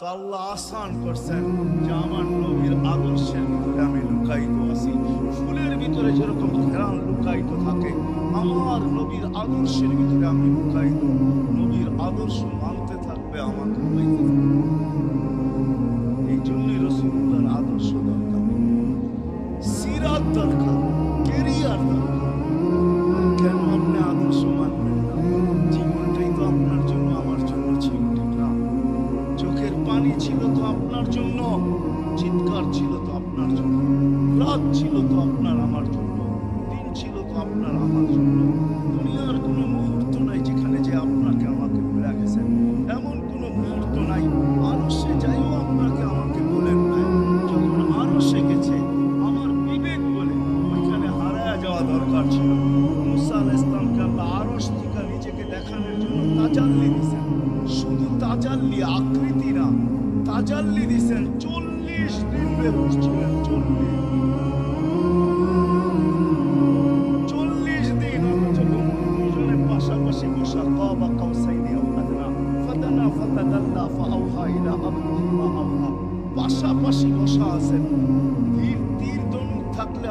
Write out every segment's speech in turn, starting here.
তো আল্লাহ আসান করছেন যে আমার নবীর আদর্শের ভিতরে আমি লুকায়িত আছি। ফুলের ভিতরে যেরকম ঘেরান লুকায়িত থাকে, আমার নবীর আদর্শের ভিতরে আমি লুকায়িত। নবীর আদর্শ মানতে থাকবে আমাকে লুকাইতে থাকবে জন্য। চিৎকার ছিল তো আপনার জন্য। রাত ছিল তো আপনার আমার জন্য। দিন ছিল তো আপনার আমার জন্য। দুনিয়ার কোনো মুহূর্ত নাই যেখানে যে আপনাকে আমাকে ভুলে গেছেন। এমন কোনো মুহূর্ত নাই। আরও সে যাইও আপনাকে আমাকে বলেন নাই। যখন আরও সে গেছে আমার বিবেক বলে ওইখানে হারায়া যাওয়া দরকার ছিল। মুসা আলাহ ইসলামকে আল্লাহ আরস থেকে নিজেকে দেখানোর জন্য তাজাল্লি দিছেন। শুধু তাজাল্লি, আকৃতি তাজাল্লি দিছেন, চল্লিশ দিন বেহুশ চল্লিশ।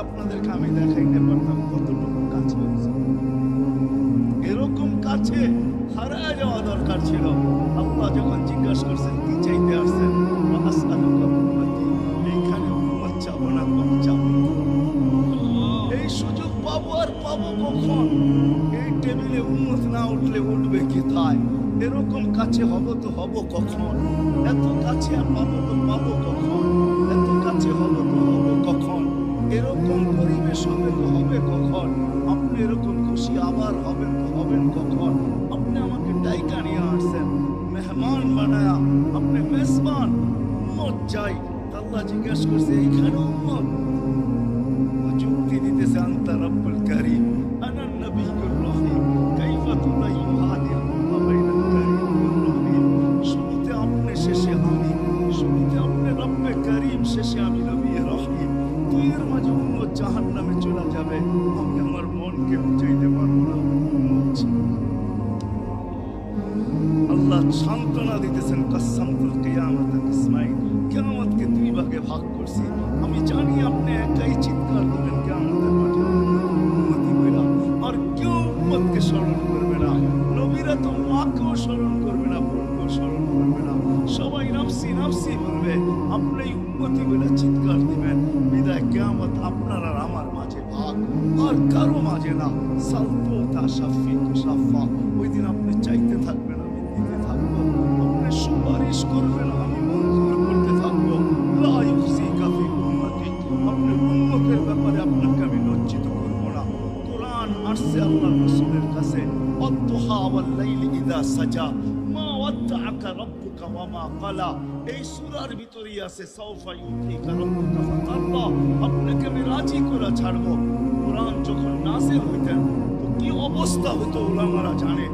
আপনাদেরকে আমি দেখাইতে পারতাম কতটুকু কাছে আছে। এরকম কাছে হারায় যাওয়া দরকার ছিল। আল্লাহ যখন জিজ্ঞাসা করছেন, কি চাইতে আসছেন? কাছে হব তো হব কখন? এত কাছে পাবো তো পাবো কখন? এত কাছে হব তো হব কখন? এরকম পরিবেশ হবে তো হবে কখন? আপনি এরকম খুশি আবার হবেন তো হবেন কখন? আপনি আমাকে ডাইকা নিয়ে আসছেন। মেহমান বানায়া, আপনি মেজবান, উম্মত চাই। জিজ্ঞেস করছে, এইখানে যুক্তি দিতেছে, আন্তা সান্ত্বনা দিতেছেন কাসামতুল কিয়ামত ইসমাইল কিয়ামতকে দুই ভাগে ভাগ করছি। আমি জানি আপনি একাই চিৎকার দিবেন, কিয়ামতের মাঠে উম্মতি বইলা আর কেউ উম্মতকে স্মরণ করবে না। নবীরা তো মাকেও স্মরণ করবে না, বোনকেও স্মরণ করবে না। সবাই নাফসি নাফসি বলবে, আপনি উম্মতি বলে চিৎকার দিবেন। বিদায় কিয়ামত আপনার আর আমার মাঝে ভাগ। আর কারও মাঝে না। সালতো তা সাফি সাফা। ওই দিন আপনি চাইতে থাকবেন করতে থাকব ব্যাপারে আপনাকে আমি এই ভিতরেই আছে আপনাকে আমি রাজি করে ছাড়বো যখন হইতেন তো অবস্থা হতো জানে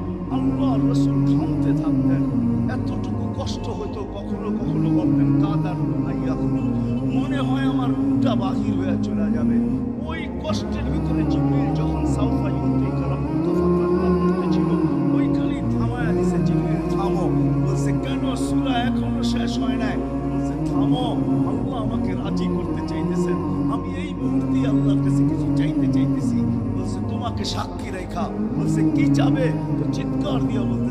থামতে এতটুকু কষ্ট হতো কখনো কখনো বলতেন কাদার ভাইয়া মনে হয় আমার রুটা বাহির হয়ে চলে যাবে। ওই কষ্টের ভিতরে জিবরিল যখন সাউফা রাব্বুকা ফাতারদা পড়তেছিল ওইখানেই থামায়া দিছে জিবরিল থামো। বলছে, কেন সূরা এখনও শেষ হয় নাই? বলছে, থামো, আল্লাহ আমাকে রাজি করতে চাইতেছেন। আমি এই মুহূর্তে আল্লাহর কাছে কিছু চাইতে চাইতেছি। বলছে, তোমাকে সাক্ষী রেখা। বলছে, কি চাবে তো চিৎকার দিয়া বলতেছে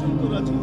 পর্যন্ত রাজি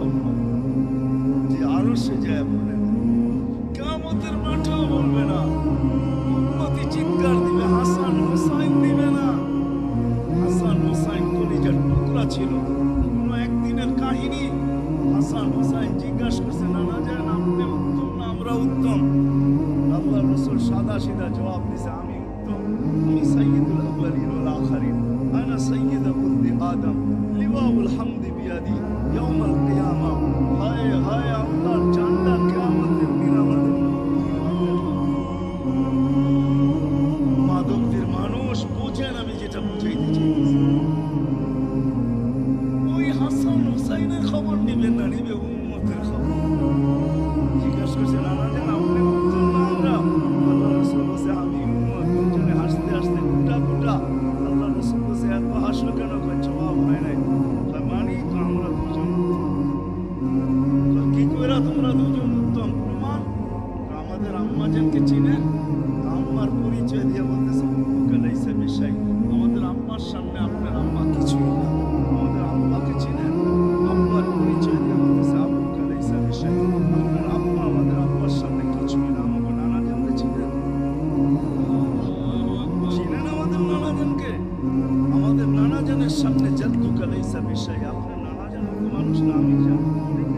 সামনে জান্তুকা লাইসা বিশাই আপনি নানা জানেন মানুষ না আমি জানি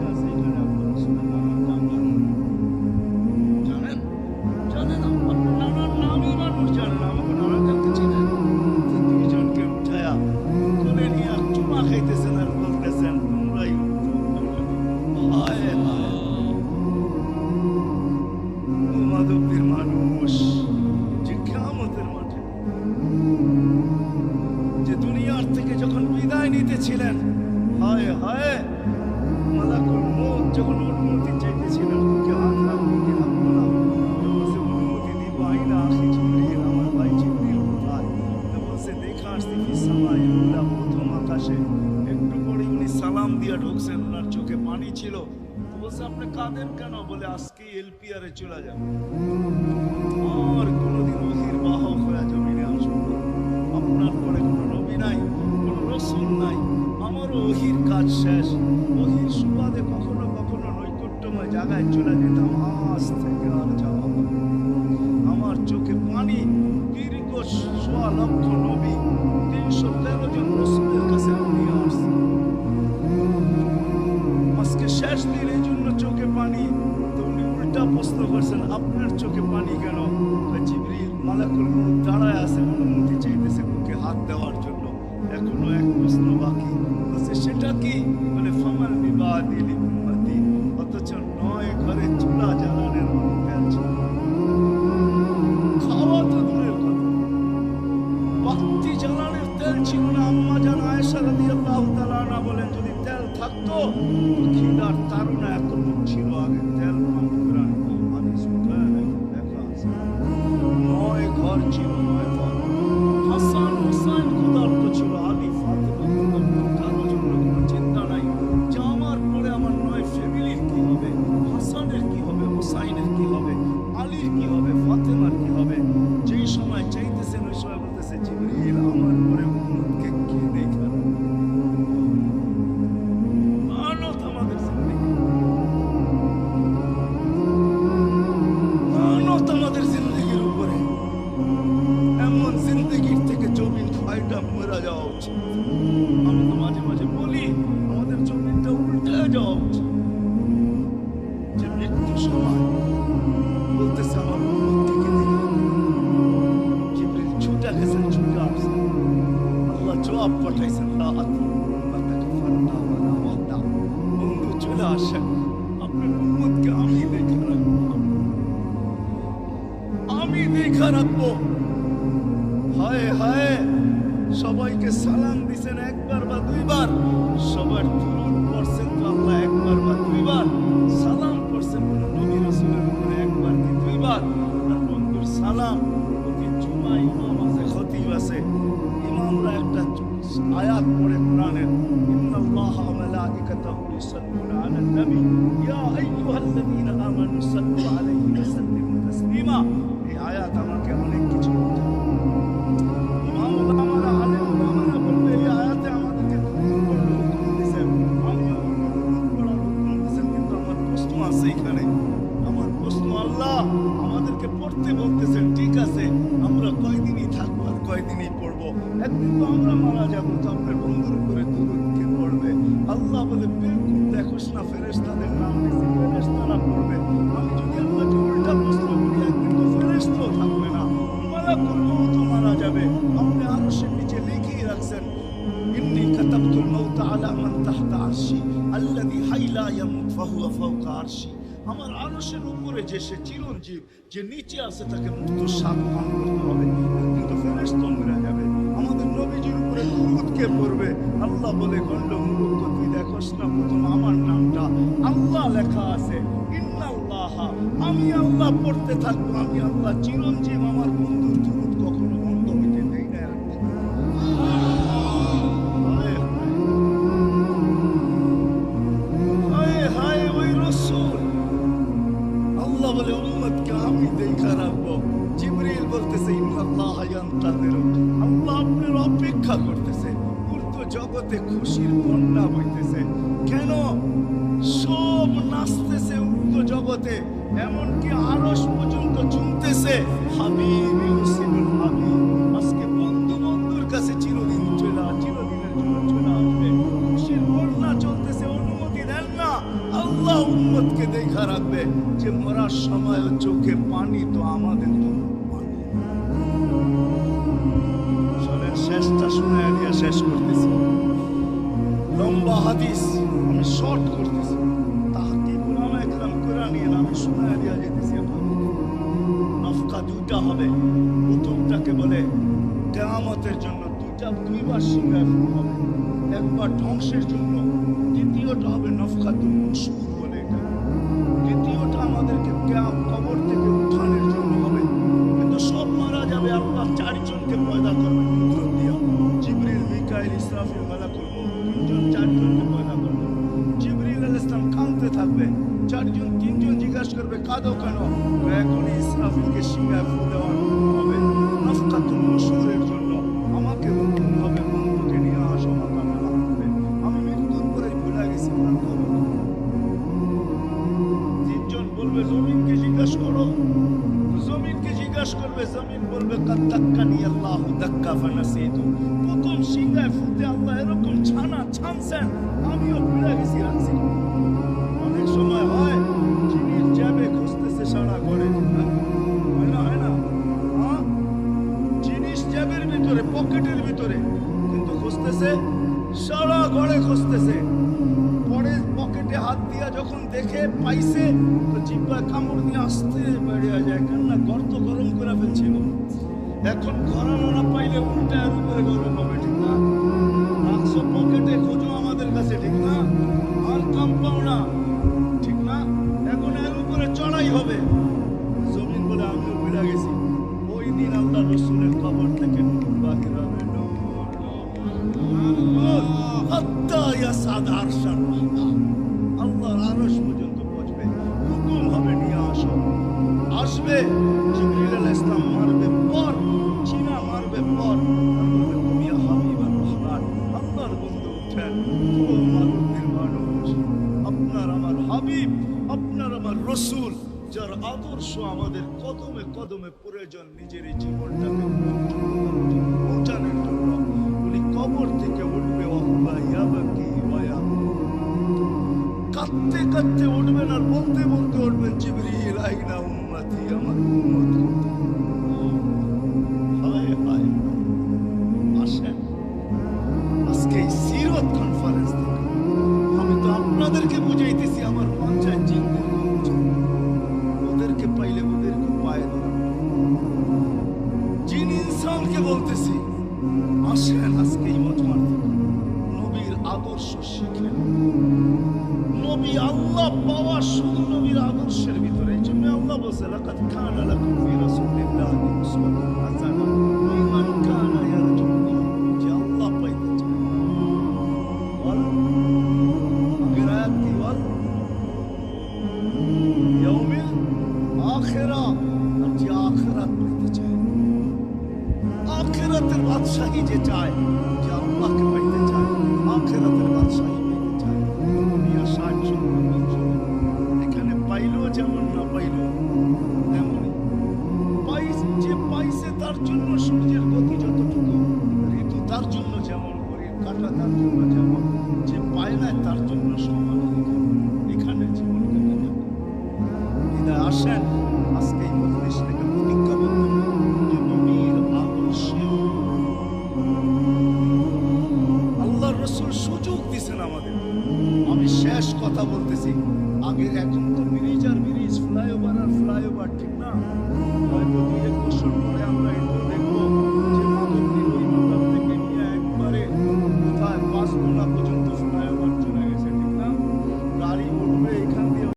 আছে বিদায় নিতেছিলেন হায় হায়। মালাকুল মৌত যখন অনুমতি চাইতেছিলেন বুকে হাত রাখব কি রাখব না। বলছে অনুমতি দিব আইনা আখি জিবরিল আমার ভাই জিবরিল। কোথায় তো বলছে দেখা আসছি কি সময় উল্লা প্রথম আকাশে। একটু পরে উনি সালাম দিয়া ঢুকছেন ওনার চোখে পানি ছিল। বলছে, আপনি কাঁদেন কেন? বলে আজকে এলপিআরে চলে যাবে উল্টা প্রশ্ন করছেন, আপনার চোখে পানি কেন? জিবরিল, মালাকুল দাঁড়ায় আছে অনুমতি চাইতেছে বুকে হাত দেওয়ার জন্য। এখনও এক প্রশ্ন বাকি বলছে সেটা কি? বলে ফামাল বিবাদিল উম্মতি অথচ নয় ঘরে চুলা জ্বালানের মতো তেল ছিল খাওয়া তেল ছিল না। আম্মা জান আয়েশা রাদিয়াল্লাহু তাআলা বলেন, যদি তেল থাকতো আসেন। আপনার উম্মতকে আমি দেখে রাখব। আমি দেখে রাখব। হায় হায়, সবাইকে সালাম দিছেন একবার বা দুইবার। সবার দুরুদ পড়ছেন তো আল্লাহ একবার বা দুইবার। সালাম করছেন নবী উপরে একবার কি দুইবার? আর বন্ধুর সালাম, প্রতি জুমা ইমাম আছে খতিব আছে। ইমামরা একটা আয়াত পড়ে কোরআনের। সাল্লিমু তাসলিমা এই আয়াত আমাকে অনেক কিছু বোঝায় ইমাম ওলামারা, আলেম ওলামারা এই আয়াতে ঠিক আছে, আমরা কয়দিনই থাকব আর কয়দিনই পড়ব। একদিন তো আমরা মারা যাব, তো আপনার বন্ধুর উপরে দুরূদ কে পড়বে? আল্লাহ বিলকুল দেখোস না, ফেরেশতাদের নাম নিছি, ফেরেশতারা পড়বে। আমি যদি আল্লাহকে উল্টা প্রশ্ন করি, একদিন তো ফেরেশতাও থাকবে না। মালাকুল মউতও মারা যাবে। আপনি আরশের নিচে লিখেই রাখছেন ইন্নী কাতাবতুল মাউত আলা মান তাহতা আরশি আল্লাযী হাই লা ইয়ামুত ফাহুয়া ফাওকা আরশি। আমার আরশের উপরে যে সে চিরঞ্জীব যে নিচে আছে তাকে মুক্ত স্বাদ পান করতে হবে। কিন্তু ফেরেশতা মরে যাবে। আমাদের নবীজির উপরে দুরূদ কে পড়বে? আল্লাহ বলে গন্ড আছে। আমি আল্লাহ পড়তে থাকব, আমি আল্লাহ চিরঞ্জীব আমার বন্ধুর দুরূদ কখনো বন্ধ হইতে দেই অপেক্ষা করতেছে। জগতে খুশির বন্যা বইতেছে। তোমার চোখে পানি তো আমাদের শোনেন, শেষটা শুনে দিয়ে শেষ করতেছি। লম্বা হাদিস আমি শর্ট করতেছি। তাহাকে গুলামা একরাম করে নিয়ে আমি শুনে দিয়ে যেতেছি নফকা দুইটা হবে। প্রথমটাকে বলে, কেয়ামতের জন্য দুটা দুইবার শিকার হবে। একবার ধ্বংসের জন্য, দ্বিতীয়টা হবে নফকা দুই। বাতাস করবে, জমিন বলবে, কাত্তাক্কানি আল্লাহ দাক্কা ফানাসিতু। প্রথম সিংহায় ফুটে আল্লাহ এরকম ছানা ছানছেন, আমিও পীড়া গেছি রাখছি অনেক সময় হয় জিনিস জ্যাবে খুঁজতেছে সারা ঘরে। হয় না হ্যাঁ? জিনিস জ্যাবের ভিতরে, পকেটের ভিতরে। কিন্তু খুঁজতেছে, সারা ঘরে খুঁজতেছে। যখন দেখে পাইছে, তো জিব্বা কামড় দিয়ে আসতে বেরিয়ে যায়, কেননা গর্ত গরম করে ফেলছে এখন গরম না পাইলে উল্টা এর উপরে গরম হবে, ঠিক না? মাংস পকেটে খোঁজো আমাদের কাছে, ঠিক না? আর কাম পাও না, ঠিক না? এখন এর উপরে চড়াই হবে। জমিন বলে আমিও বেড়া গেছি। ওই দিন আল্লাহ রসুলের কবর থেকে নতুন বাকি হবে নূর হাত্তা আদর্শ আমাদের কদমে কদমে প্রয়োজন নিজেরই জীবন ইসলামকে বলতেছি আসেন আজকে এই মজমার নবীর আদর্শ শিখেন নবী আল্লাহ পাওয়া শুধু নবীর আদর্শের ভিতরে। এই জন্য আল্লাহ বলছে লাকাত খান আলাকুম ফি রাসূলিল্লাহি উসওয়াতুন হাসানাহ। time.